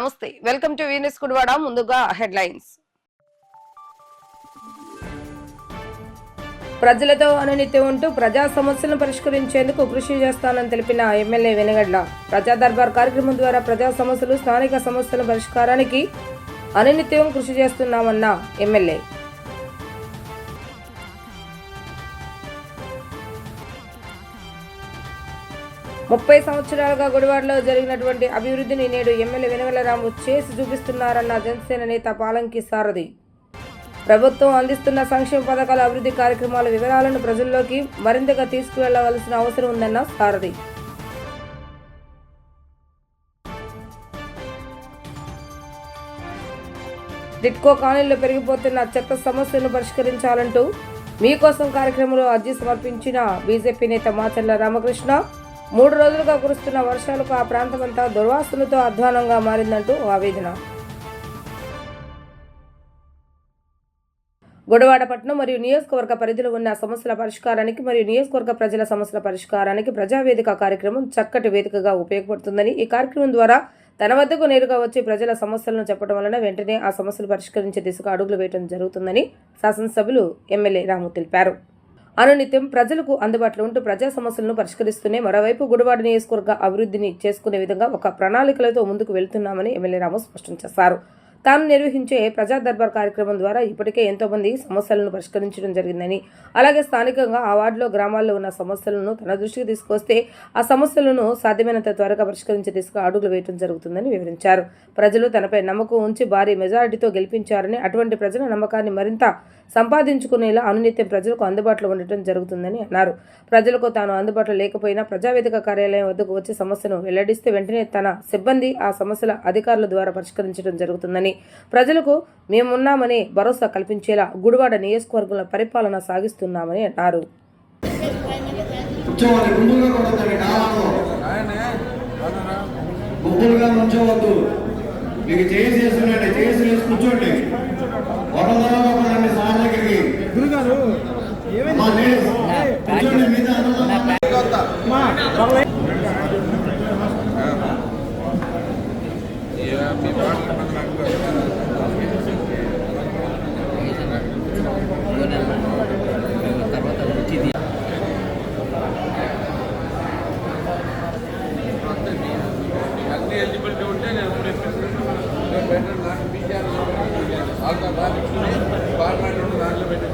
నమస్తే. Welcome to Venus కుడివాడ ముందుగా headlines. ప్రజలతో అనునిత్యం ఉంటూ ప్రజా సమస్యలను పరిష్కరించేందుకు కృషి చేస్తానని తెలిపిన ఎమ్మెల్యే వెనగడ్ల ప్రజా దర్బార్ కార్యక్రమం ద్వారా ప్రజా సమస్యలు స్థానిక సమస్యల పరిష్కారానికి అనునిత్యం కృషి చేస్తున్నామన్న ఎమ్మెల్యే. ముప్పై సంవత్సరాలుగా గుడివాడలో జరిగినటువంటి అభివృద్ధిని నేడు ఎమ్మెల్యే వెనవలరాము చేసి చూపిస్తున్నారన్న జనసేన నేత పాలంకి సారథి. ప్రభుత్వం అందిస్తున్న సంక్షేమ పథకాల అభివృద్ధి కార్యక్రమాల వివరాలను ప్రజల్లోకి మరింతగా తీసుకువెళ్ళవలసిన అవసరం ఉందన్న సారథి. డిట్కో కాలనీలో పెరిగిపోతున్న చెత్త సమస్యను పరిష్కరించాలంటూ మీకోసం కార్యక్రమంలో అర్జీ సమర్పించిన బీజేపీ నేత మాచర్ల రామకృష్ణ మూడు రోజులుగా కురుస్తున్న వర్షాలకు ఆ ప్రాంతమంతా దుర్వాసనతో అధ్వానంగా మారిందంటూ ఆవేదన. గొడవాడ పట్టణం మరియు నియోజకవర్గ పరిధిలో ఉన్న సమస్యల పరిష్కారానికి మరియు నియోజకవర్గ ప్రజల సమస్యల పరిష్కారానికి ప్రజావేదిక కార్యక్రమం చక్కటి వేదికగా ఉపయోగపడుతుందని ఈ కార్యక్రమం ద్వారా తన వద్దకు నేరుగా వచ్చి ప్రజల సమస్యలను చెప్పడం వలన వెంటనే ఆ సమస్యలు పరిష్కరించే దిశగా అడుగులు వేయడం జరుగుతుందని శాసనసభ్యులు ఎమ్మెల్యే రాము తెలిపారు. అనునిత్యం ప్రజలకు అందుబాటులో ఉంటూ ప్రజా సమస్యలను పరిష్కరిస్తూనే మరోవైపు గుడివాడ నియోజకవర్గ అభివృద్ధిని చేసుకునే విధంగా ఒక ప్రణాళికలతో ముందుకు వెళ్తున్నామని ఎమ్మెల్యే రాము స్పష్టం చేశారు. తాను నిర్వహించే ప్రజా దర్బార్ కార్యక్రమం ద్వారా ఇప్పటికే ఎంతో మంది సమస్యలను పరిష్కరించడం జరిగిందని అలాగే స్థానికంగా ఆ వార్డులో గ్రామాల్లో ఉన్న సమస్యలను తన దృష్టికి తీసుకొస్తే ఆ సమస్యలను సాధ్యమైనంత త్వరగా పరిష్కరించే దిశగా అడుగులు వేయడం జరుగుతుందని వివరించారు. ప్రజలు తనపై నమ్మకం ఉంచి భారీ మెజారిటీతో గెలిపించారని అటువంటి ప్రజల నమ్మకాన్ని మరింత సంపాదించుకునేలా అనునిత్యం ప్రజలకు అందుబాటులో ఉండటం జరుగుతుందని అన్నారు. ప్రజలకు తాను అందుబాటులో లేకపోయినా ప్రజావేదిక కార్యాలయం వద్దకు వచ్చి సమస్యను వెల్లడిస్తే వెంటనే తన సిబ్బంది ఆ సమస్యల అధికారుల ద్వారా పరిష్కరించడం జరుగుతుందని. ప్రజలకు మేమున్నామని భరోసా కల్పించేలా గుడివాడ నియోజకవర్గంలో పరిపాలన సాగిస్తున్నామని అన్నారు. గుంపులుగా నుంచోవద్దు. మీకు చేసి చేసి వేసి కూర్చోండి. ఒకరిలో గురుగారు అమ్మా, లేదు. కూర్చోండి మీద అన్ని ఎలిజిబిలిటీ ఉంటే నేను ఇప్పుడు ఇప్పిస్తాను బెటర్ నాకు బీజారు ఆల్గా ఫార్మాట్ ఉంటే దాంట్లో పెట్టి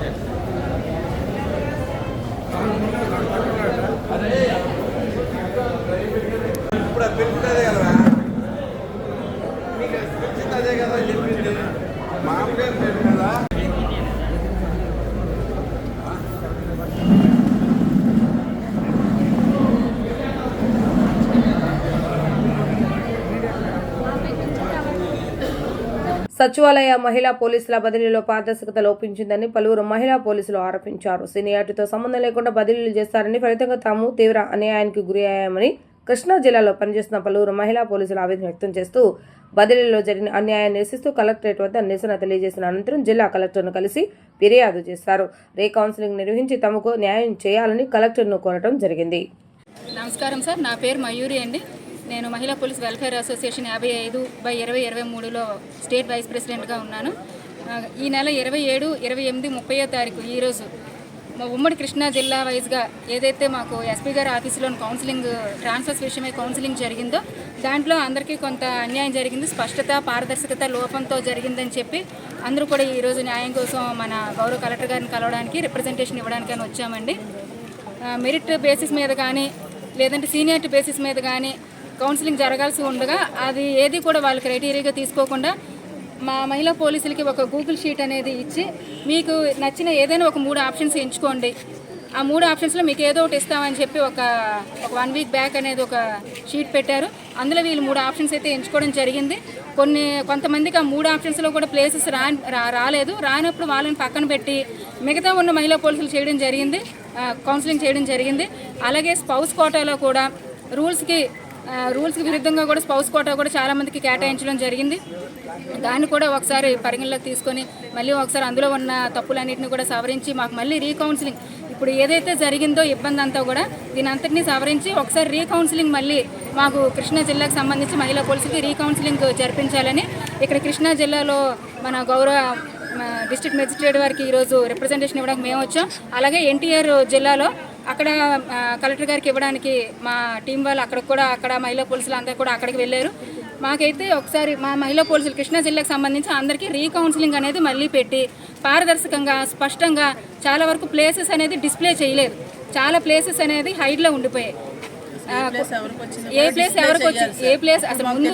ఇప్పుడు అది పెంచింది అదే కదా మీకు పెంచింది అదే కదా చెప్పింది మామూలుగా లేదు కదా సచివాలయ మహిళా పోలీసుల బదిలీలో పారదర్శకత లోపించిందని పలువురు మహిళా పోలీసులు ఆరోపించారు. సీనియారిటీతో సంబంధం లేకుండా బదిలీలు చేస్తారని ఫలితంగా తాము తీవ్ర అన్యాయానికి గురి అయ్యామని కృష్ణా జిల్లాలో పనిచేస్తున్న పలువురు మహిళా పోలీసులు ఆవేదన వ్యక్తం చేస్తూ బదిలీలో జరిగిన అన్యాయాన్ని నిరసిస్తూ కలెక్టరేట్ వద్ద నిరసన తెలియజేసిన అనంతరం జిల్లా కలెక్టర్ను కలిసి ఫిర్యాదు చేశారు. రే కౌన్సిలింగ్ నిర్వహించి తమకు న్యాయం చేయాలని కలెక్టర్ను కోరటం జరిగింది. నమస్కారం సార్. నా పేరు మయూరి అండి. నేను మహిళా పోలీస్ వెల్ఫేర్ అసోసియేషన్ యాభై ఐదు బై ఇరవై ఇరవై మూడులో స్టేట్ వైస్ ప్రెసిడెంట్గా ఉన్నాను. ఈ నెల ఇరవై ఏడు ఇరవై ఎనిమిది ముప్పయో తారీఖు ఈరోజు మా ఉమ్మడి కృష్ణా జిల్లా వైజ్గా ఏదైతే మాకు ఎస్పీ గారి ఆఫీసులో కౌన్సిలింగ్ ట్రాన్స్ఫర్స్ విషయమై కౌన్సిలింగ్ జరిగిందో దాంట్లో అందరికీ కొంత అన్యాయం జరిగింది. స్పష్టత పారదర్శకత లోపంతో జరిగిందని చెప్పి అందరూ కూడా ఈరోజు న్యాయం కోసం మన గౌరవ కలెక్టర్ గారిని కలవడానికి రిప్రజెంటేషన్ ఇవ్వడానికి వచ్చామండి. మెరిట్ బేసిస్ మీద కానీ లేదంటే సీనియారిటీ బేసిస్ మీద కానీ కౌన్సిలింగ్ జరగాల్సి ఉండగా అది ఏది కూడా వాళ్ళు క్రైటీరియాగా తీసుకోకుండా మా మహిళా పోలీసులకి ఒక గూగుల్ షీట్ అనేది ఇచ్చి మీకు నచ్చిన ఏదైనా ఒక మూడు ఆప్షన్స్ ఎంచుకోండి. ఆ మూడు ఆప్షన్స్లో మీకు ఏదో ఒకటి ఇస్తామని చెప్పి ఒక ఒక వన్ వీక్ బ్యాక్ అనేది ఒక షీట్ పెట్టారు. అందులో వీళ్ళు మూడు ఆప్షన్స్ అయితే ఎంచుకోవడం జరిగింది. కొన్ని కొంతమందికి ఆ మూడు ఆప్షన్స్లో కూడా ప్లేసెస్ రా రాలేదు. రానప్పుడు వాళ్ళని పక్కన పెట్టి మిగతా ఉన్న మహిళా పోలీసులు చేయడం జరిగింది. కౌన్సిలింగ్ చేయడం జరిగింది. అలాగే స్పౌస్ కోటాలో కూడా రూల్స్కి రూల్స్కి విరుద్ధంగా కూడా స్పౌస్ కోటా కూడా చాలామందికి కేటాయించడం జరిగింది. దాన్ని కూడా ఒకసారి పరిగణలోకి తీసుకొని మళ్ళీ ఒకసారి అందులో ఉన్న తప్పులన్నింటినీ కూడా సవరించి మాకు మళ్ళీ రీకౌన్సిలింగ్ ఇప్పుడు ఏదైతే జరిగిందో ఇబ్బంది అంతా కూడా దీని అంతటినీ సవరించి ఒకసారి రీకౌన్సిలింగ్ మళ్ళీ మాకు కృష్ణా జిల్లాకు సంబంధించి మహిళా పోలీసులకి రీకౌన్సిలింగ్ జరిపించాలని ఇక్కడ కృష్ణా జిల్లాలో మన గౌరవ డిస్ట్రిక్ట్ మెజిస్ట్రేట్ వారికి ఈరోజు రిప్రజెంటేషన్ ఇవ్వడానికి మేము వచ్చాం అలాగే ఎన్టీఆర్ జిల్లాలో అక్కడ కలెక్టర్ గారికి ఇవ్వడానికి మా టీం వాళ్ళు అక్కడికి కూడా అక్కడ మహిళా పోలీసులు అందరూ కూడా అక్కడికి వెళ్ళారు. మాకైతే ఒకసారి మా మహిళా పోలీసులు కృష్ణా జిల్లాకు సంబంధించి అందరికీ రీకౌన్సిలింగ్ అనేది మళ్ళీ పెట్టి పారదర్శకంగా స్పష్టంగా చాలా వరకు ప్లేసెస్ అనేది డిస్ప్లే చేయలేదు. చాలా ప్లేసెస్ అనేది హైడ్లో ఉండిపోయాయి. ఏ ప్లేస్ ఎవరికి వచ్చి ఏ ప్లేస్ అసలు ముందు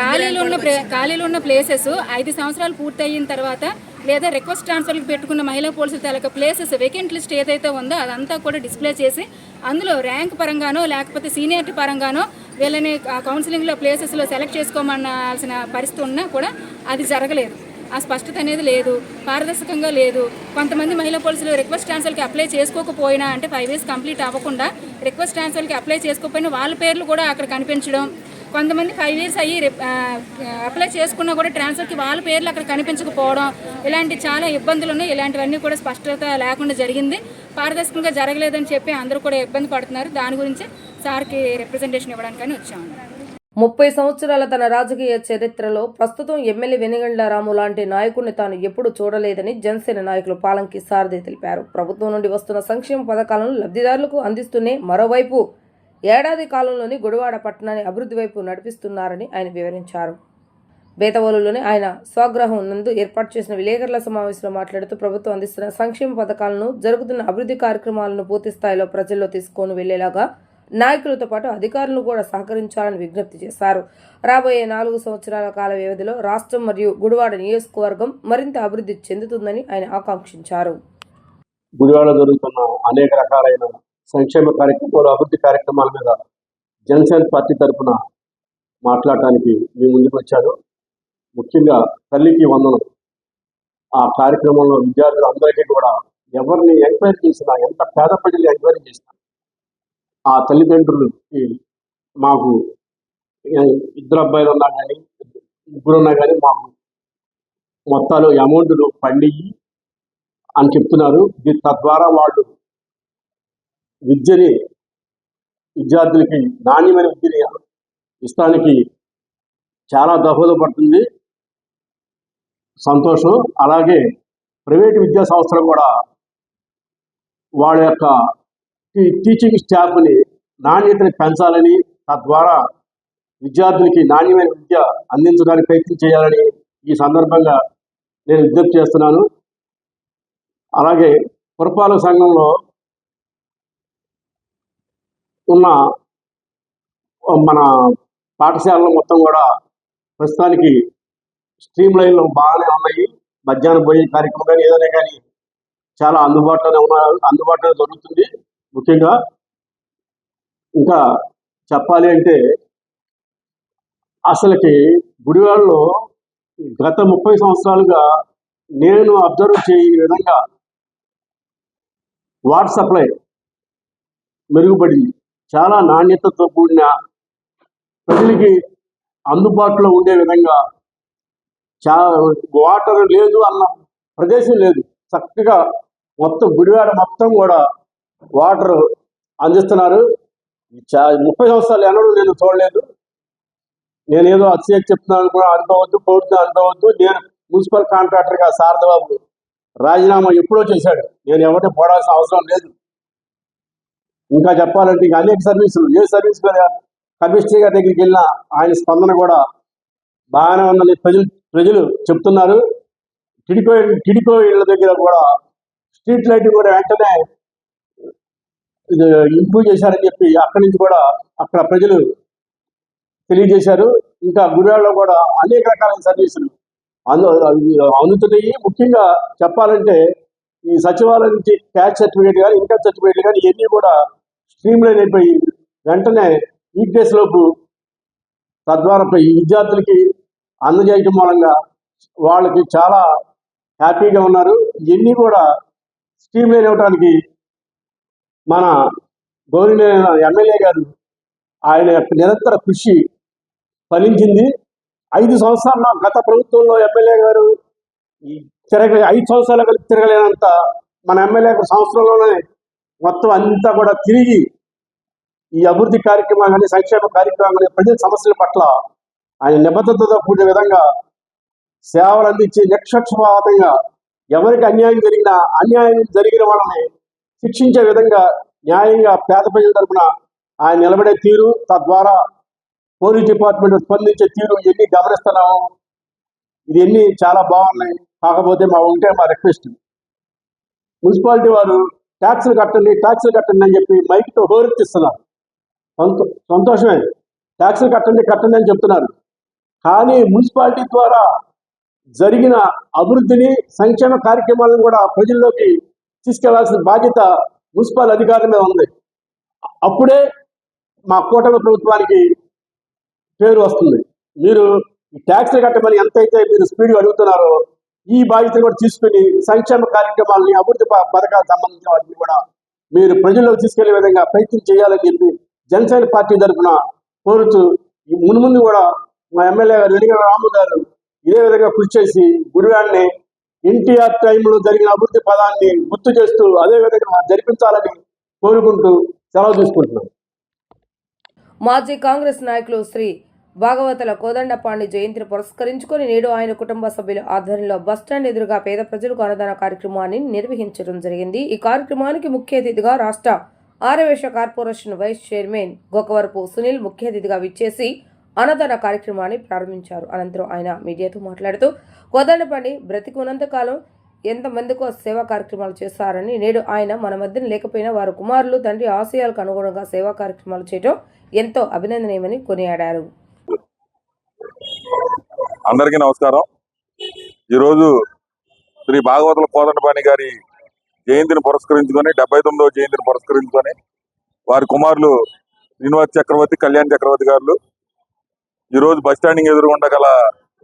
ఖాళీలు ఉన్న ఖాళీలు ఉన్న ప్లేసెస్ ఐదు సంవత్సరాలు పూర్తి అయిన తర్వాత లేదా రిక్వెస్ట్ ట్రాన్స్ఫర్కి పెట్టుకున్న మహిళా పోలీసుల తాలూకా ప్లేసెస్ వేకెంట్ లిస్ట్ ఏదైతే ఉందో అదంతా కూడా డిస్ప్లే చేసి అందులో ర్యాంక్ పరంగానో లేకపోతే సీనియారిటీ పరంగానో వీళ్ళని కౌన్సిలింగ్లో ప్లేసెస్లో సెలెక్ట్ చేసుకోమనాల్సిన పరిస్థితి ఉన్నా కూడా అది జరగలేదు. ఆ స్పష్టత అనేది లేదు పారదర్శకంగా లేదు. కొంతమంది మహిళా పోలీసులు రిక్వెస్ట్ ట్రాన్స్ఫర్కి అప్లై చేసుకోకపోయినా అంటే ఫైవ్ ఇయర్స్ కంప్లీట్ అవ్వకుండా రిక్వెస్ట్ ట్రాన్స్ఫర్కి అప్లై చేసుకోకపోయినా వాళ్ళ పేర్లు కూడా అక్కడ కనిపించడం కొంతమంది ఫైవ్ ఇయర్స్ అయ్యి అప్లై చేసుకున్నా కూడా ట్రాన్స్ఫర్కి వాళ్ళ పేర్లు అక్కడ కనిపించకపోవడం ఇలాంటి చాలా ఇబ్బందులు ఉన్నాయి. ఇలాంటివన్నీ కూడా స్పష్టత లేకుండా జరిగింది. పారదర్శకంగా జరగలేదని చెప్పి అందరూ కూడా ఇబ్బంది పడుతున్నారు. దాని గురించి సార్కి రిప్రజెంటేషన్ ఇవ్వడానికని వచ్చాము ముప్పై సంవత్సరాల తన రాజకీయ చరిత్రలో ప్రస్తుతం ఎమ్మెల్యే వెనుగండ్ల రాము లాంటి నాయకుడిని తాను ఎప్పుడూ చూడలేదని జనసేన నాయకులు పాలంకి సారథి తెలిపారు. ప్రభుత్వం నుండి వస్తున్న సంక్షేమ పథకాలను లబ్ధిదారులకు అందిస్తూనే మరోవైపు ఏడాది కాలంలోని గుడివాడ పట్టణాన్ని అభివృద్ధి వైపు నడిపిస్తున్నారని ఆయన వివరించారు. బేతవోలులోని ఆయన స్వగ్రహం నందు ఏర్పాటు చేసిన విలేకరుల సమావేశంలో మాట్లాడుతూ ప్రభుత్వం అందిస్తున్న సంక్షేమ పథకాలను జరుగుతున్న అభివృద్ధి కార్యక్రమాలను పూర్తి స్థాయిలో ప్రజల్లో తీసుకొని వెళ్ళేలాగా నాయకులతో పాటు అధికారులను కూడా సహకరించాలని విజ్ఞప్తి చేశారు. రాబోయే నాలుగు సంవత్సరాల కాల వ్యవధిలో రాష్ట్రం మరియు గుడివాడ నియోజకవర్గం మరింత అభివృద్ధి చెందుతుందని ఆయన ఆకాంక్షించారు. గుడివాడ జరుగుతున్న అనేక రకాలైన సంక్షేమ కార్యక్రమాలు అభివృద్ధి కార్యక్రమాల మీద జనసేన పార్టీ తరఫున మాట్లాడటానికి మీ ముందుకు వచ్చాను ముఖ్యంగా తల్లికి వందనం. ఆ కార్యక్రమంలో విద్యార్థులు అందరికీ కూడా ఎవరిని ఎంక్వైరీ చేసినా ఎంత పేద ప్రజలు ఎంక్వైరీ చేసినా ఆ తల్లిదండ్రులకి మాకు ఇద్దరు అబ్బాయిలు ఉన్నా కానీ ముగ్గురు ఉన్నా కానీ మాకు మొత్తాలు అమౌంట్లు పండియి అని చెప్తున్నారు. తద్వారా వాళ్ళు విద్యని విద్యార్థులకి నాణ్యమైన విద్యని ఇస్తానికి చాలా దోహదపడుతుంది. సంతోషం. అలాగే ప్రైవేట్ విద్యా సంస్థలు కూడా వాళ్ళ యొక్క టీచింగ్ స్టాఫ్ని నాణ్యతని పెంచాలని తద్వారా విద్యార్థులకి నాణ్యమైన విద్య అందించడానికి ప్రయత్నం చేయాలని ఈ సందర్భంగా నేను విజ్ఞప్తి చేస్తున్నాను. అలాగే పురపాలక సంఘంలో ఉన్న మన పాఠశాలలు మొత్తం కూడా ప్రస్తుతానికి స్ట్రీమ్ లైన్లు బాగానే ఉన్నాయి. మధ్యాహ్నం పోయే కార్యక్రమం కానీ ఏదైనా కానీ చాలా అందుబాటులోనే ఉన్న అందుబాటులో జరుగుతుంది ముఖ్యంగా ఇంకా చెప్పాలి అంటే అసలుకి గుడివాడలో గత ముప్పై సంవత్సరాలుగా నేను అబ్జర్వ్ చేయని విధంగా వాటర్ సప్లై మెరుగుపడింది. చాలా నాణ్యతతో కూడిన ప్రజలకి అందుబాటులో ఉండే విధంగా చా వాటర్ లేదు అన్న ప్రదేశం లేదు. చక్కగా మొత్తం గుడివాడ మొత్తం కూడా వాటర్ అందిస్తున్నారు. చా ముప్పై సంవత్సరాలు ఎన్నడూ నేను చూడలేదు. నేనేదో అతిశయకి చెప్తున్నాను కూడా అనుకోవద్దు కోరుతున్నా అనుకోవద్దు. నేను మున్సిపల్ కాంట్రాక్టర్గా శారదబాబు రాజీనామా ఎప్పుడో చేశాడు. నేను ఎవరిని పోడాల్సిన అవసరం లేదు. ఇంకా చెప్పాలంటే ఇంకా అనేక సర్వీసులు ఏ సర్వీస్ కూడా కమిషనర్ గారి దగ్గరికి వెళ్ళినా ఆయన స్పందన కూడా బాగానే ఉందని ప్రజలు ప్రజలు చెప్తున్నారు. టిడికో టిడికో ఇళ్ళ దగ్గర కూడా స్ట్రీట్ లైట్ కూడా వెంటనే ఇంప్రూవ్ చేశారని చెప్పి అక్కడి నుంచి కూడా అక్కడ ప్రజలు తెలియజేశారు. ఇంకా గుడివాడలో కూడా అనేక రకాలైన సర్వీసులు అందు అందుతున్నాయి. ముఖ్యంగా చెప్పాలంటే ఈ సచివాలయం నుంచి క్యాష్ సర్టిఫికేట్ కానీ ఇన్కమ్ సర్టిఫికేట్ కానీ ఇవన్నీ కూడా స్ట్రీమ్ లైన్ అయిపోయి వెంటనే ఈ లోపు తద్వారా ఈ విద్యార్థులకి అందజేయటం మూలంగా వాళ్ళకి చాలా హ్యాపీగా ఉన్నారు. ఇవన్నీ కూడా స్ట్రీమ్ లైన్ అవ్వడానికి మన గౌరవ ఎమ్మెల్యే గారు ఆయన యొక్క నిరంతర కృషి ఫలించింది. ఐదు సంవత్సరాల గత ప్రభుత్వంలో ఎమ్మెల్యే గారు ఈ తిరగ ఐదు సంవత్సరాలు కలిపి తిరగలేనంత మన ఎమ్మెల్యే సంవత్సరంలోనే మొత్తం అంతా కూడా తిరిగి ఈ అభివృద్ధి కార్యక్రమాలు కానీ సంక్షేమ కార్యక్రమాలు కానీ ప్రజల సమస్యల పట్ల ఆయన నిబద్ధతతో కూడిన విధంగా సేవలు అందించి నిక్షక్షపాతంగా ఎవరికి అన్యాయం జరిగినా అన్యాయం జరిగిన వాళ్ళని శిక్షించే విధంగా న్యాయంగా పేద ప్రజల తరపున ఆయన నిలబడే తీరు తద్వారా పోలీస్ డిపార్ట్మెంట్ స్పందించే తీరు ఇవన్నీ గమనిస్తున్నాము ఇది ఎన్ని చాలా బాగున్నాయి. కాకపోతే మా ఉంటే మా రిక్వెస్ట్ మున్సిపాలిటీ వారు ట్యాక్సులు కట్టండి ట్యాక్సులు కట్టండి అని చెప్పి మైక్తో హోరెత్తిస్తున్నారు. సంతోషమే. ట్యాక్సులు కట్టండి కట్టండి అని చెప్తున్నారు. కానీ మున్సిపాలిటీ ద్వారా జరిగిన అభివృద్ధిని సంక్షేమ కార్యక్రమాలను కూడా ప్రజల్లోకి తీసుకెళ్ళాల్సిన బాధ్యత మున్సిపల్ అధికారుల మీద ఉంది. అప్పుడే మా కూటమి ప్రభుత్వానికి పేరు వస్తుంది. మీరు ఈ ట్యాక్స్లు కట్టమని ఎంతైతే మీరు స్పీడ్గా అడుగుతున్నారో ఈ బాధ్యతను కూడా తీసుకుని సంక్షేమ కార్యక్రమాలని అభివృద్ధి పథకాలకు సంబంధించిన వాటిని కూడా మీరు ప్రజల్లోకి తీసుకెళ్ళే విధంగా ప్రయత్నం చేయాలని చెప్పి జనసేన పార్టీ తరఫున కోరుతూ ఈ ముందు కూడా మా ఎమ్మెల్యే గారు వెలిగల రాము గారు ఇదే విధంగా కృషి చేసి గురుగాన్ని ఎన్టీఆర్ టైంలో జరిగిన అభివృద్ధి పదాన్ని గుర్తు చేస్తూ అదే విధంగా జరిపించాలని కోరుకుంటూ సెలవు తీసుకుంటున్నాం. మాజీ కాంగ్రెస్ నాయకులు శ్రీ భాగవతుల కోదండపాండి జయంతిని పురస్కరించుకొని నేడు ఆయన కుటుంబ సభ్యుల ఆధ్వర్యంలో బస్టాండ్ ఎదురుగా పేద ప్రజలకు అన్నదాన కార్యక్రమాన్ని నిర్వహించడం జరిగింది. ఈ కార్యక్రమానికి ముఖ్య అతిథిగా రాష్ట్ర Aryavysya corporation vice chairman Gokavarapu Sunil ముఖ్య అతిథిగా విచ్చేసి అన్నదాన కార్యక్రమాన్ని ప్రారంభించారు. అనంతరం ఆయన మీడియాతో మాట్లాడుతూ కోదండపాండి బ్రతికి ఉన్నంతకాలం ఎంతమందికో సేవా కార్యక్రమాలు చేస్తారని నేడు ఆయన మన మధ్యన లేకపోయినా వారు కుమారులు తండ్రి ఆశయాలకు అనుగుణంగా సేవా కార్యక్రమాలు చేయడం ఎంతో అభినందనీయమని కొనియాడారు. అందరికీ నమస్కారం. ఈరోజు శ్రీ భాగవతుల కోదండపాణి గారి జయంతిని పురస్కరించుకొని డెబ్బై తొమ్మిదవ జయంతిని పురస్కరించుకొని వారి కుమారులు శ్రీనివాస్ చక్రవర్తి కళ్యాణ్ చక్రవర్తి గారు. ఈరోజు బస్ స్టాండింగ్ ఎదురుగుండా గల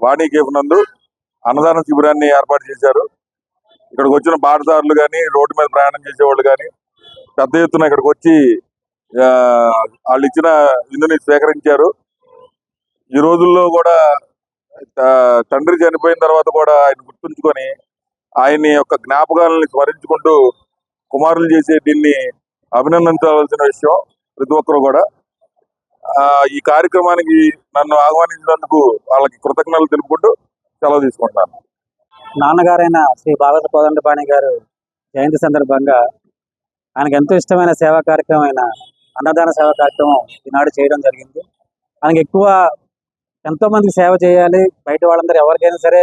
వాణి కేఫ్ నందు అన్నదాన శిబిరాన్ని ఏర్పాటు చేశారు. ఇక్కడికి వచ్చిన బాటదారులు కానీ రోడ్డు మీద ప్రయాణం చేసేవాళ్ళు కానీ పెద్ద ఎత్తున ఇక్కడికి వచ్చి వాళ్ళు ఇచ్చిన విందుని స్వీకరించారు. ఈ రోజుల్లో కూడా తండ్రి చనిపోయిన తర్వాత కూడా ఆయన గుర్తుంచుకొని ఆయన యొక్క జ్ఞాపకాలని స్మరించుకుంటూ కుమారులు చేసే దీన్ని అభినందించవలసిన విషయం ప్రతి ఒక్కరు కూడా. ఆ, ఈ కార్యక్రమానికి నన్ను ఆహ్వానించినందుకు వాళ్ళకి కృతజ్ఞతలు తెలుపుకుంటూ సెలవు తీసుకుంటున్నాను. నాన్నగారైన శ్రీ భాగవత కోదండపాణి గారు జయంతి సందర్భంగా ఆయనకు ఎంతో ఇష్టమైన సేవా కార్యక్రమం అయిన అన్నదాన సేవా కార్యక్రమం ఈనాడు చేయడం జరిగింది. ఆయనకి ఎక్కువ ఎంతోమందికి సేవ చేయాలి. బయట వాళ్ళందరూ ఎవరికైనా సరే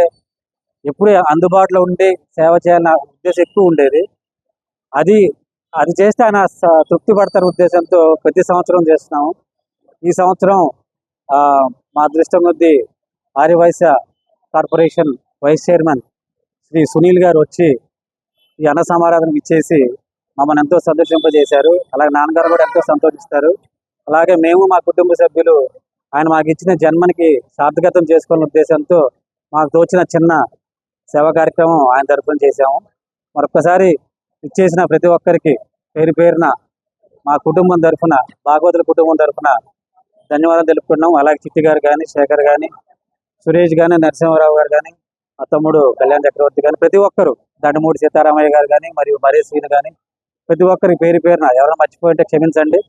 ఎప్పుడు అందుబాటులో ఉండి సేవ చేయాలన్న ఉద్దేశం ఎక్కువ ఉండేది. అది అది చేస్తే ఆయన స- తృప్తి పడతారు ఉద్దేశంతో ప్రతి సంవత్సరం చేస్తున్నాము. ఈ సంవత్సరం మా అదృష్టం కొద్దీ Aryavysya corporation vice chairman Shri Sunil గారు వచ్చి ఈ అన్న సమారాధనకు ఇచ్చేసి మమ్మల్ని ఎంతో సంతోషింపజేశారు. అలాగే నాన్నగారు కూడా ఎంతో సంతోషిస్తారు. అలాగే మేము మా కుటుంబ సభ్యులు ఆయన మాకు ఇచ్చిన జన్మనికి సార్థకతం చేసుకోవాలనే ఉద్దేశంతో మాకు తోచిన చిన్న సేవా కార్యక్రమం ఆయన తరఫున చేశాము. మరొకసారి ఇచ్చేసిన ప్రతి ఒక్కరికి పేరు పేరున మా కుటుంబం తరఫున భాగవతుల కుటుంబం తరఫున ధన్యవాదాలు తెలుపుకున్నాం అలాగే చిట్టి గారు కానీ శేఖర్ కానీ సురేష్ కానీ నరసింహారావు గారు కానీ మా తమ్ముడు కళ్యాణ్ చక్రవర్తి కానీ ప్రతి ఒక్కరు దండమూడి సీతారామయ్య గారు కానీ మరియు మరే సీన్ కానీ ప్రతి ఒక్కరికి పేరు పేరున ఎవరైనా మర్చిపోయింటే క్షమించండి.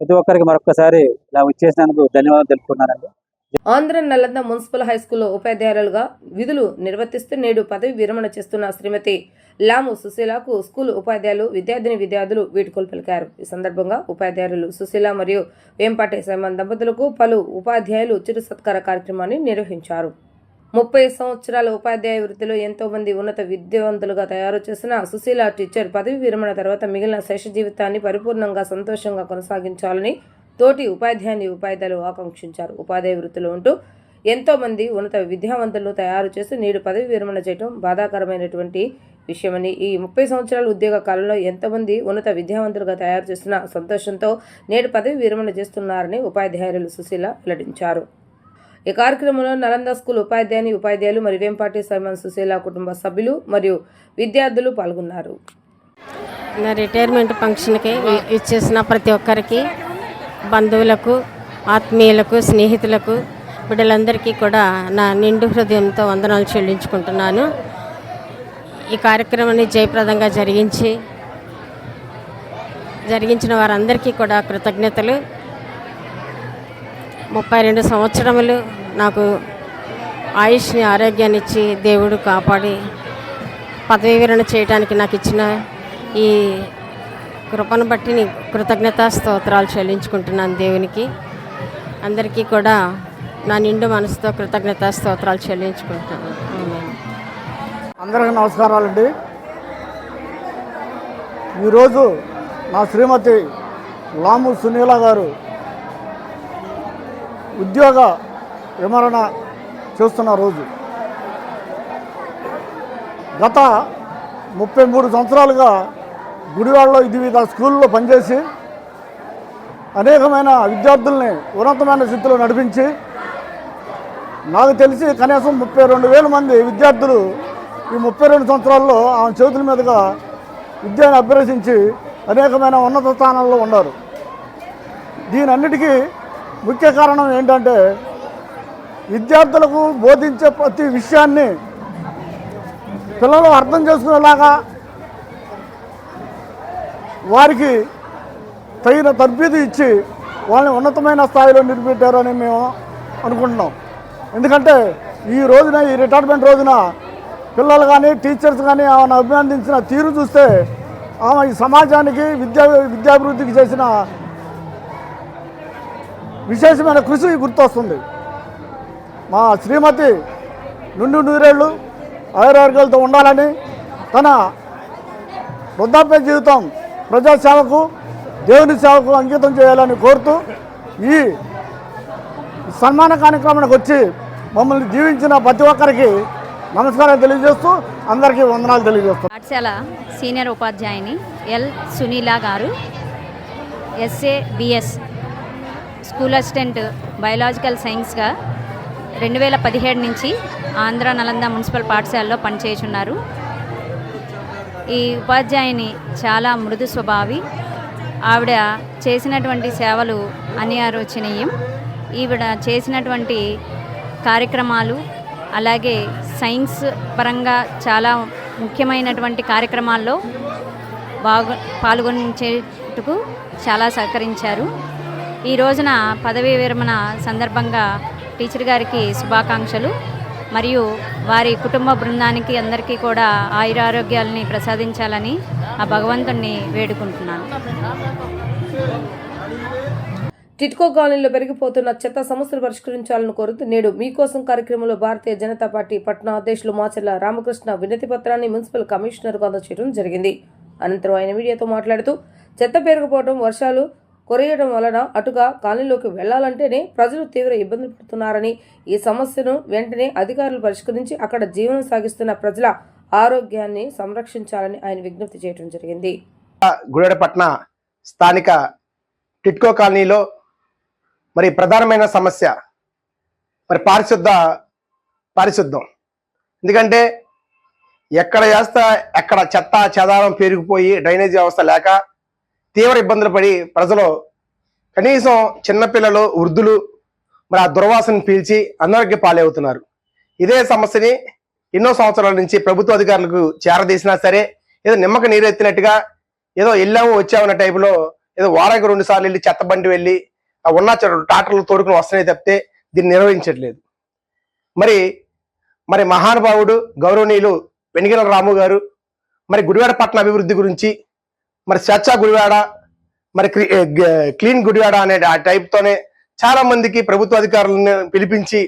ప్రతి ఒక్కరికి మరొకసారి ఇలా ఇచ్చేసినందుకు ధన్యవాదాలు తెలుపుకున్నానండి ఆంధ్ర నల్లంద మున్సిపల్ హై స్కూల్లో ఉపాధ్యాయులుగా విధులు నిర్వర్తిస్తూ నేడు పదవి విరమణ చేస్తున్న శ్రీమతి లాము సుశీలకు స్కూల్ ఉపాధ్యాయులు విద్యార్థిని విద్యార్థులు వీడ్కోలు పలికారు. ఈ సందర్భంగా ఉపాధ్యాయులు సుశీల మరియు వేంపాటి సైమన్ దంపతులకు పలు ఉపాధ్యాయులు చిరు సత్కార కార్యక్రమాన్ని నిర్వహించారు. ముప్పై సంవత్సరాల ఉపాధ్యాయ వృత్తిలో ఎంతో మంది ఉన్నత విద్యావంతులుగా తయారు చేసిన సుశీల టీచర్ పదవి విరమణ తర్వాత మిగిలిన శేష జీవితాన్ని పరిపూర్ణంగా సంతోషంగా కొనసాగించాలని తోటి ఉపాధ్యాయుని ఉపాధ్యాయులు ఆకాంక్షించారు. ఉపాధ్యాయ వృత్తిలో ఉంటూ ఎంతోమంది ఉన్నత విద్యావంతులను తయారు చేసి నేడు పదవి విరమణ చేయడం బాధాకరమైనటువంటి విషయమని ఈ ముప్పై సంవత్సరాల ఉద్యోగ కాలంలో ఎంతమంది ఉన్నత విద్యావంతులుగా తయారు చేసిన సంతోషంతో నేడు పదవి విరమణ చేస్తున్నారని ఉపాధ్యాయులు సుశీల వెల్లడించారు. ఈ కార్యక్రమంలో నలంద స్కూల్ ఉపాధ్యాయుని ఉపాధ్యాయులు మరియు వేంపాటి సైమన్ సుశీల కుటుంబ సభ్యులు మరియు విద్యార్థులు పాల్గొన్నారు. నా రిటైర్మెంట్ ఫంక్షన్కి ఇచ్చేసిన ప్రతి ఒక్కరికి బంధువులకు ఆత్మీయులకు స్నేహితులకు బిడ్డలందరికీ కూడా నా నిండు హృదయంతో వందనాలు చెల్లించుకుంటున్నాను. ఈ కార్యక్రమాన్ని జయప్రదంగా జరిగించి జరిగించిన వారందరికీ కూడా కృతజ్ఞతలు. ముప్పై రెండు సంవత్సరములు నాకు ఆయుష్ని ఆరోగ్యాన్ని ఇచ్చి దేవుడు కాపాడి పదవీ విరణ చేయడానికి నాకు ఇచ్చిన ఈ కృపను బట్టి నీ కృతజ్ఞతా స్తోత్రాలు చెల్లించుకుంటున్నాను దేవునికి. అందరికీ కూడా నా నిండు మనసుతో కృతజ్ఞతా స్తోత్రాలు చెల్లించుకుంటున్నాను. అందరికీ నమస్కారాలండి ఈరోజు నా శ్రీమతి లాము సునీల గారు ఉద్యోగ విమరణ చేస్తున్న రోజు. గత ముప్పై మూడు సంవత్సరాలుగా గుడివాడలో ఇది వివిధ స్కూల్లో పనిచేసి అనేకమైన విద్యార్థుల్ని ఉన్నతమైన స్థితిలో నడిపించి నాకు తెలిసి కనీసం ముప్పై రెండు వేల మంది విద్యార్థులు ఈ ముప్పై రెండు సంవత్సరాల్లో ఆమె చేతుల మీదుగా విద్యను అభ్యసించి అనేకమైన ఉన్నత స్థానాల్లో ఉన్నారు. దీనన్నిటికీ ముఖ్య కారణం ఏంటంటే విద్యార్థులకు బోధించే ప్రతి విషయాన్ని పిల్లలు అర్థం చేసుకునేలాగా వారికి తగిన తర్బీదు ఇచ్చి వాళ్ళని ఉన్నతమైన స్థాయిలో నిలబెట్టారని మేము అనుకుంటున్నాం. ఎందుకంటే ఈ రోజున ఈ రిటైర్మెంట్ రోజున పిల్లలు కానీ టీచర్స్ కానీ ఆమెను అభినందించిన తీరు చూస్తే ఆమె ఈ సమాజానికి విద్యా విద్యాభివృద్ధికి చేసిన విశేషమైన కృషి గుర్తొస్తుంది. మా శ్రీమతి నుండి నూరేళ్ళు ఆయుర్వర్గాలతో ఉండాలని తన వృద్ధాప్య జీవితం ప్రజాసేవకు దేవుని సేవకు అంకితం చేయాలని కోరుతూ ఈ సన్మాన కార్యక్రమానికి వచ్చి మమ్మల్ని జీవించిన ప్రతి ఒక్కరికి నమస్కారం తెలియజేస్తూ అందరికీ వందనాలు తెలియజేస్తాం పాఠశాల సీనియర్ ఉపాధ్యాయుని L Sunila garu SA BS school assistant biological సైన్స్గా రెండు వేల పదిహేడు నుంచి ఆంధ్ర నలంద మున్సిపల్ పాఠశాలలో పనిచేయుచున్నారు. ఈ ఉపాధ్యాయుని చాలా మృదు స్వభావి. ఆవిడ చేసినటువంటి సేవలు అన్యారోచనీయం ఈవిడ చేసినటువంటి కార్యక్రమాలు అలాగే సైన్స్ పరంగా చాలా ముఖ్యమైనటువంటి కార్యక్రమాల్లో బాగు పాల్గొనేందుకు చాలా సహకరించారు. ఈ రోజున పదవీ విరమణ సందర్భంగా టీచర్ గారికి శుభాకాంక్షలు. మరియు వారి కుటుంబ బృందానికి అందరికీ కూడా ఆయురారోగ్యాలని ప్రసాదించాలని ఆ భగవంతుణ్ణి వేడుకుంటున్నాను. టిట్కో కాలనీలో పెరిగిపోతున్న చెత్త సమస్యలు పరిష్కరించాలని కోరుతూ నేడు మీకోసం కార్యక్రమంలో భారతీయ జనతా పార్టీ పట్టణ అధ్యక్షులు మాచర్ల రామకృష్ణ వినతి పత్రాన్ని మున్సిపల్ కమిషనర్కు అందజేయడం జరిగింది. అనంతరం ఆయన మీడియాతో మాట్లాడుతూ చెత్త పెరిగిపోవడం వర్షాలు కొరియడం వలన అటుగా కాలనీలోకి వెళ్ళాలంటేనే ప్రజలు తీవ్ర ఇబ్బందులు పడుతున్నారని ఈ సమస్యను వెంటనే అధికారులు పరిష్కరించి అక్కడ జీవనం సాగిస్తున్న ప్రజల ఆరోగ్యాన్ని సంరక్షించాలని ఆయన విజ్ఞప్తి చేయడం జరిగింది. గుడేడపట్న స్థానిక టిట్కో కాలనీలో మరి ప్రధానమైన సమస్య మరి పారిశుద్ధ పారిశుద్ధం. ఎందుకంటే ఎక్కడ వేస్తా ఎక్కడ చెత్త చెదారం పెరిగిపోయి డ్రైనేజీ వ్యవస్థ లేక తీవ్ర ఇబ్బందులు పడి ప్రజలు కనీసం చిన్నపిల్లలు వృద్ధులు మరి ఆ దుర్వాసన పీల్చి అనారోగ్య పాలవుతున్నారు. ఇదే సమస్యని ఎన్నో సంవత్సరాల నుంచి ప్రభుత్వ అధికారులకు చేరదీసినా సరే ఏదో నిమ్మక నీరెత్తినట్టుగా ఏదో వెళ్ళాము వచ్చామన్న టైపులో ఏదో వారానికి రెండు సార్లు వెళ్ళి చెత్త బండి వెళ్ళి ఆ ఉన్న ట్రాక్టర్లు టాటర్లు తోడుకుని వస్తున్నాయి తప్పితే దీన్ని నిర్వహించట్లేదు. మరి మరి మహానుభావుడు గౌరవనీయులు వెనిగల రాము గారు మరి గుడివాడ పట్టణ అభివృద్ధి గురించి మరి స్వచ్ఛ గుడివాడ మరి క్లీన్ గుడివాడ అనే ఆ టైప్ తోనే చాలా మందికి ప్రభుత్వ అధికారులను పిలిపించి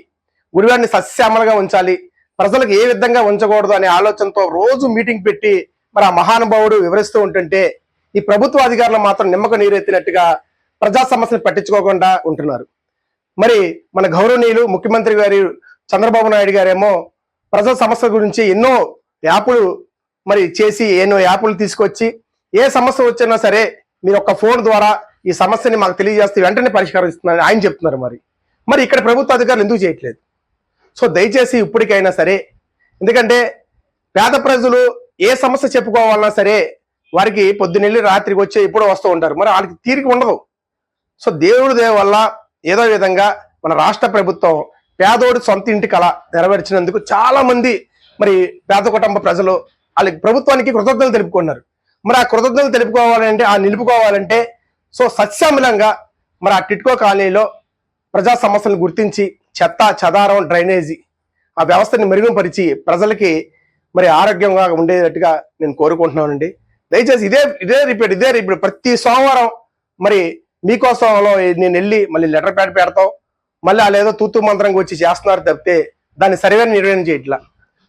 గుడివాడిని సస్యామలుగా ఉంచాలి. ప్రజలకు ఏ విధంగా ఉంచకూడదు అనే ఆలోచనతో రోజు మీటింగ్ పెట్టి మరి ఆ మహానుభావుడు వివరిస్తూ ఉంటుంటే ఈ ప్రభుత్వ అధికారులు మాత్రం నిమ్మక నీరెత్తినట్టుగా ప్రజా సమస్యలు పట్టించుకోకుండా ఉంటున్నారు. మరి మన గౌరవనీయులు ముఖ్యమంత్రి గారి చంద్రబాబు నాయుడు గారేమో ప్రజా సమస్యల గురించి ఎన్నో యాప్లు మరి చేసి ఎన్నో యాప్లు తీసుకొచ్చి ఏ సమస్య వచ్చినా సరే మీరు ఒక ఫోన్ ద్వారా ఈ సమస్యని మాకు తెలియజేస్తే వెంటనే పరిష్కరిస్తున్నారని ఆయన చెప్తున్నారు మరి. మరి ఇక్కడ ప్రభుత్వ అధికారులు ఎందుకు చేయట్లేదు? సో దయచేసి ఇప్పటికైనా సరే ఎందుకంటే పేద ప్రజలు ఏ సమస్య చెప్పుకోవాలన్నా సరే వారికి పొద్దున్నెళ్ళి రాత్రికి వచ్చే ఇప్పుడు వస్తూ ఉంటారు. మరి వాళ్ళకి తీరిక ఉండదు. సో దేవుడి దేవు వల్ల ఏదో విధంగా మన రాష్ట్ర ప్రభుత్వం పేదోడి సొంత ఇంటి కళ నెరవేర్చినందుకు చాలా మంది మరి పేద కుటుంబ ప్రజలు వాళ్ళకి ప్రభుత్వానికి కృతజ్ఞతలు తెలుపుకున్నారు. మరి ఆ కృతజ్ఞతలు తెలుపుకోవాలంటే ఆ నిలుపుకోవాలంటే సో సత్యామలంగా మరి ఆ టిట్కో కాలనీలో ప్రజా సమస్యలను గుర్తించి చెత్త చెదారం డ్రైనేజీ ఆ వ్యవస్థని మెరుగుపరిచి ప్రజలకి మరి ఆరోగ్యంగా ఉండేటట్టుగా నేను కోరుకుంటున్నానండి. దయచేసి ఇదే ఇదే రిపీట్ ఇదే రిపీట్ ప్రతి సోమవారం మరి మీకోసంలో నేను వెళ్ళి మళ్ళీ లెటర్ ప్యాడ్ పెడతాం. మళ్ళీ వాళ్ళు ఏదో తూతు మంత్రంగా వచ్చి చేస్తున్నారు తప్పితే దాన్ని సరిగా నిర్వహణ చేయట్లా.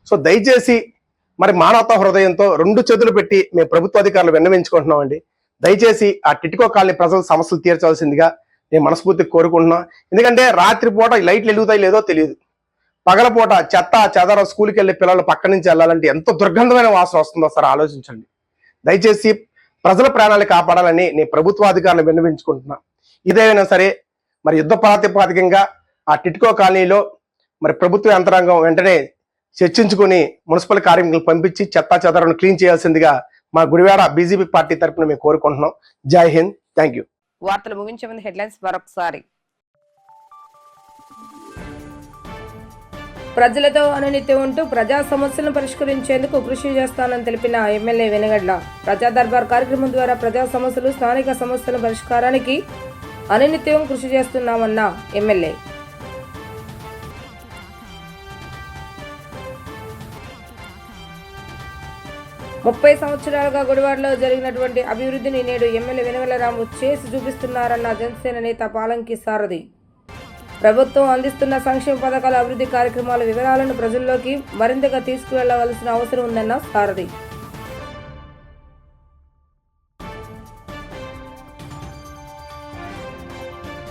సో దయచేసి మరి మానవతా హృదయంతో రెండు చేతులు పెట్టి మేము ప్రభుత్వ అధికారులు విన్నవించుకుంటున్నామండి. దయచేసి ఆ టిటికో కాలనీ ప్రజల సమస్యలు తీర్చాల్సిందిగా నేను మనస్ఫూర్తి కోరుకుంటున్నా. ఎందుకంటే రాత్రిపూట ఈ లైట్లు వెలుగుతాయి లేదో తెలియదు. పగలపూట చెత్త చెదర స్కూల్కి వెళ్ళే పిల్లలు పక్క నుంచి వెళ్ళాలంటే ఎంత దుర్గంధమైన వాసన వస్తుందో సార్ ఆలోచించండి. దయచేసి ప్రజల ప్రాణాలు కాపాడాలని నేను ప్రభుత్వ అధికారులు విన్నవించుకుంటున్నా. ఇదేమైనా సరే మరి యుద్ధ ప్రాతిపాదికంగా ఆ టిట్కో కాలనీలో మరి ప్రభుత్వ యంత్రాంగం వెంటనే చర్చించుకుని మున్సిపల్ కార్మికులను పంపించి చెత్తా చెదరను క్లీన్ చేయాల్సిందిగా మా గుడివాడ బీజేపీ పార్టీ తరపున మేము కోరుకుంటున్నాం. జై హింద్. Thank you. వార్తలు ముగించే ముందు హెడ్లైన్స్ మరొకసారి. ప్రజలతో అనునిత్యం ఉంటూ ప్రజా సమస్యలను పరిష్కరించేందుకు కృషి చేస్తానని తెలిపిన ఎమ్మెల్యే వెనగడ్ల. ప్రజా దర్బార్ కార్యక్రమం ద్వారా ప్రజా సమస్యలు స్థానిక సమస్యల పరిష్కారానికి అనునిత్యం కృషి చేస్తున్నామన్న ఎమ్మెల్యే. ముప్పై సంవత్సరాలుగా గుడివాడలో జరిగినటువంటి అభివృద్ధిని నేడు ఎమ్మెల్యే వెనుగలరాము చేసి చూపిస్తున్నారన్న జనసేన నేత పాలంకి సారథి. ప్రభుత్వం అందిస్తున్న సంక్షేమ పథకాల అభివృద్ధి కార్యక్రమాల వివరాలను ప్రజల్లోకి మరింతగా తీసుకువెళ్ళవలసిన అవసరం ఉందన్న సారథి.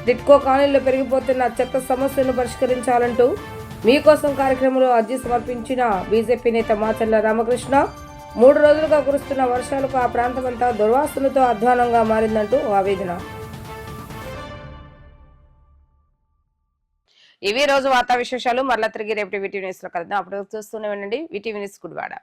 టిట్కో కాలనీలో పెరిగిపోతున్న చెత్త సమస్యను పరిష్కరించాలంటూ మీకోసం కార్యక్రమంలో అర్జీ సమర్పించిన బీజేపీ నేత మాచర్ల రామకృష్ణ మూడు రోజులుగా కురుస్తున్న వర్షాలకు ఆ ప్రాంతమంతా దుర్వాసనతో అధ్వానంగా మారిందంటూ ఆవేదన. ఇవి రోజు వార్తా విశేషాలు. మరలా తిరిగి రేపటి వీటీవీ న్యూస్లో కలుద్దాం. అప్పుడు చూస్తూనే ఉండండి. VTV news Gudivada.